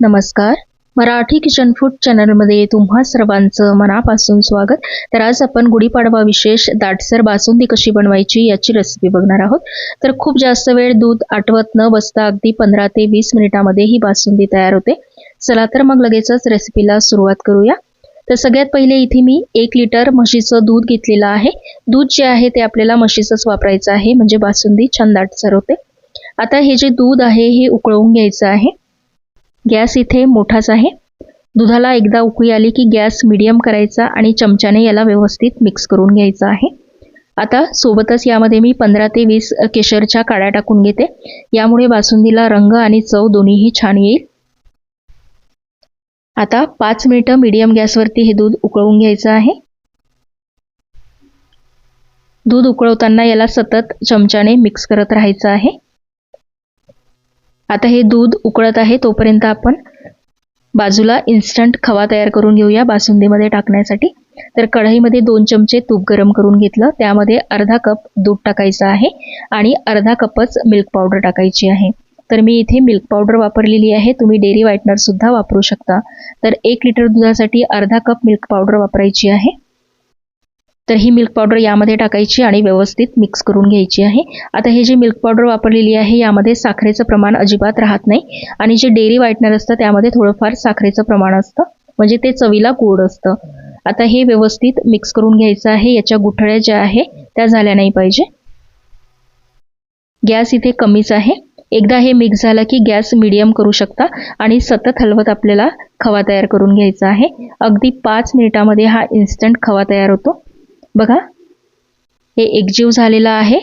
नमस्कार. Marathi kitchen food चॅनलमध्ये तुम्हा सर्वांचं मनापासून स्वागत. तर आज आपण गुढीपाडवा विशेष दाटसर बासुंदी कशी बनवायची याची रेसिपी बघणार आहोत. तर खूप जास्त वेळ दूध आठवत न बसता अगदी पंधरा ते वीस मिनिटामध्ये ही बासुंदी तयार होते. चला तर मग लगेचच रेसिपीला सुरुवात करूया. तर सगळ्यात पहिले इथे मी एक लिटर म्हशीचं दूध घेतलेलं आहे. दूध जे आहे ते आपल्याला म्हशीचंच वापरायचं आहे म्हणजे बासुंदी छान दाटसर होते. आता हे जे दूध आहे हे उकळवून घ्यायचं आहे. गॅस इथे मोठाच आहे. दुधाला एकदा उकळी आली की गॅस मिडियम करायचा आणि चमच्याने याला व्यवस्थित मिक्स करून घ्यायचं आहे. आता सोबतच यामध्ये मी पंधरा ते वीस केशरच्या काड्या टाकून घेते. यामुळे बासुंदीला रंग आणि चव दोन्हीही छान येईल. आता पाच मिनिटं मीडियम गॅसवरती हे दूध उकळवून घ्यायचं आहे. दूध उकळवताना याला सतत चमच्याने मिक्स करत राहायचं आहे. आता हे दूध उकळत आहे तोपर्यंत आपण बाजूला इन्स्टंट खवा तयार करून घेऊया बासुंदीमध्ये टाकण्यासाठी. तर कढईमध्ये दोन चमचे तूप गरम करून घेतलं. त्यामध्ये अर्धा कप दूध टाकायचं आहे आणि अर्धा कपच मिल्क पावडर टाकायची आहे. तर मी इथे मिल्क पावडर वापरलेली आहे. तुम्ही डेअरी व्हाईटनरसुद्धा वापरू शकता. तर एक लिटर दुधासाठी अर्धा कप मिल्क पावडर वापरायची आहे. तर ही मिल्क पावडर यामध्ये टाकायची आणि व्यवस्थित मिक्स करून घ्यायची आहे. आता हे जे मिल्क पावडर वापरलेली आहे यामध्ये साखरेचं प्रमाण अजिबात राहत नाही. आणि जे डेअरी व्हाइटनर असतं त्यामध्ये थोडंफार साखरेचं प्रमाण असतं. म्हणजे ते चवीला गोड असतं. आता हे व्यवस्थित मिक्स करून घ्यायचं आहे. याच्या गुठळ्या ज्या आहे त्या झाल्या नाही पाहिजे. गॅस इथे कमीच आहे. एकदा हे मिक्स झालं की गॅस मिडियम करू शकता आणि सतत हलवत आपल्याला खवा तयार करून घ्यायचा आहे. अगदी पाच मिनिटामध्ये हा इन्स्टंट खवा तयार होतो. बघा. हे एकजीव झालेला आहे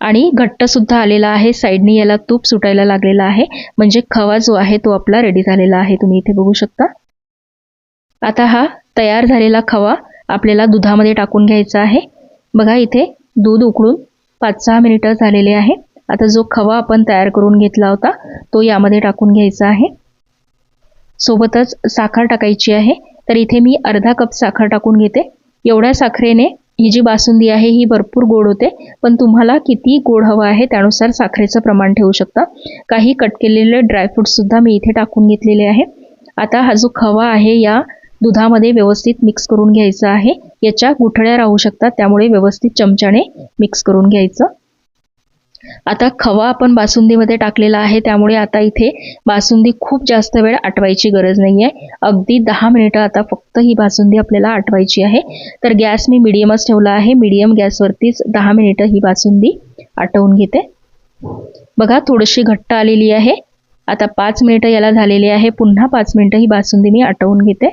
आणि घट्टसुद्धा आलेला आहे. साईडने याला तूप सुटायला लागलेला आहे. म्हणजे खवा जो आहे तो आपला रेडी झालेला आहे. तुम्ही इथे बघू शकता. आता हा तयार झालेला खवा आपल्याला दुधामध्ये टाकून घ्यायचा आहे. बघा इथे दूध उकळून पाच सहा मिनिटं झालेले आहे. आता जो खवा आपण तयार करून घेतला होता तो यामध्ये टाकून घ्यायचा आहे. सोबतच साखर टाकायची आहे. तर इथे मी अर्धा कप साखर टाकून घेते. एवढ्या साखरेने ही जी बासुंदी आहे ही भरपूर गोड होते पण तुम्हाला किती गोड हवं आहे त्यानुसार साखरेचं प्रमाण ठेवू शकता. काही कट केलेले ड्रायफ्रूटसुद्धा मी इथे टाकून घेतलेले आहे. आता हा जो खवा आहे या दुधामध्ये व्यवस्थित मिक्स करून घ्यायचा आहे. याच्या गुठळ्या राहू शकतात त्यामुळे व्यवस्थित चमच्याने मिक्स करून घ्यायचं. आता खवा आपण बासुंदीमध्ये टाकलेला आहे त्यामुळे आता इथे बासुंदी खूप जास्त वेळ आटवायची गरज नाही आहे अगदी दहा मिनिटं आता फक्त ही बासुंदी आपल्याला आटवायची आहे. तर गॅस मी मिडियमच ठेवला आहे. मिडियम गॅसवरतीच दहा मिनिटं ही बासुंदी आटवून घेते. बघा थोडीशी घट्ट आलेली आहे. आता पाच मिनिटं याला झालेली आहे. पुन्हा पाच मिनिटं ही बासुंदी मी आटवून घेते.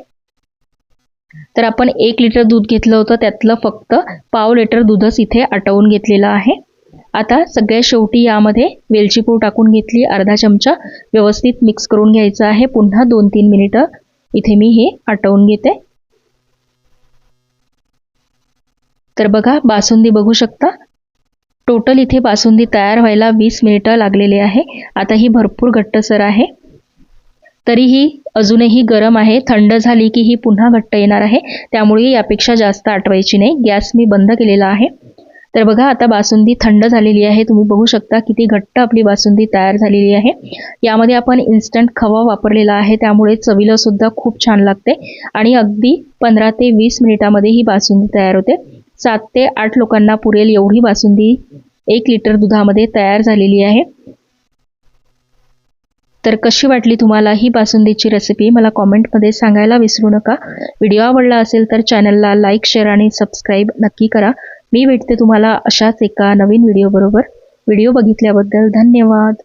तर आपण एक लिटर दूध घेतलं होतं. त्यातलं फक्त पाव लिटर दूधच इथे आटवून घेतलेलं आहे. आता सगळ्या शेवटी यामध्ये वेलची पूड टाकून घेतली. अर्धा चमचा व्यवस्थित मिक्स करून घ्यायचं आहे. पुन्हा दोन तीन मिनिटं इथे मी हे आटवून घेते. तर बघा बासुंदी बघू शकता. टोटल इथे बासुंदी तयार व्हायला वीस मिनिटं लागलेले आहे. आता ही भरपूर घट्टसर आहे. तरीही अजूनही गरम आहे. थंड झाली की ही पुन्हा घट्ट येणार आहे. त्यामुळे यापेक्षा जास्त आटवायची नाही. गॅस मी बंद केलेला आहे. तर बघा आता बासुंदी थंड झालेली आहे. तुम्ही बघू शकता किती घट्ट आपली बासुंदी तयार झालेली आहे. यामध्ये आपण इन्स्टंट खवा वापरलेला आहे. त्यामुळे चवीला सुद्धा खूप छान लागते. आणि अगदी पंधरा ते वीस मिनिटामध्ये ही बासुंदी तयार होते. सात ते आठ लोकांना पुरेल एवढी बासुंदी एक लिटर दुधामध्ये तयार झालेली आहे. तर कशी वाटली तुम्हाला ही बासुंदीची रेसिपी मला कॉमेंटमध्ये सांगायला विसरू नका. व्हिडिओ आवडला असेल तर चॅनलला लाईक शेअर आणि सबस्क्राईब नक्की करा. मी भेटते तुम्हाला अशाच एका नवीन व्हिडिओबरोबर व्हिडिओ बघितल्याबद्दल धन्यवाद.